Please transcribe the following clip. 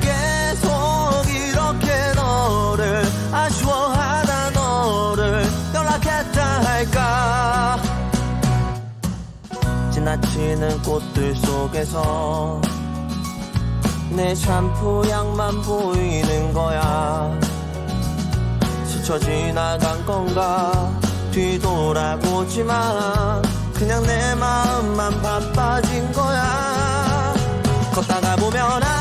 계속 이렇게 너를 아쉬워하다 너를 연락했다 할까? 지나치는 꽃들 속에서 내 샴푸 향만 보이는 거야. 스쳐 지나간 건가 뒤돌아보지만 그냥 내 마음만 바빠진 거야. 걷다가 보면 아,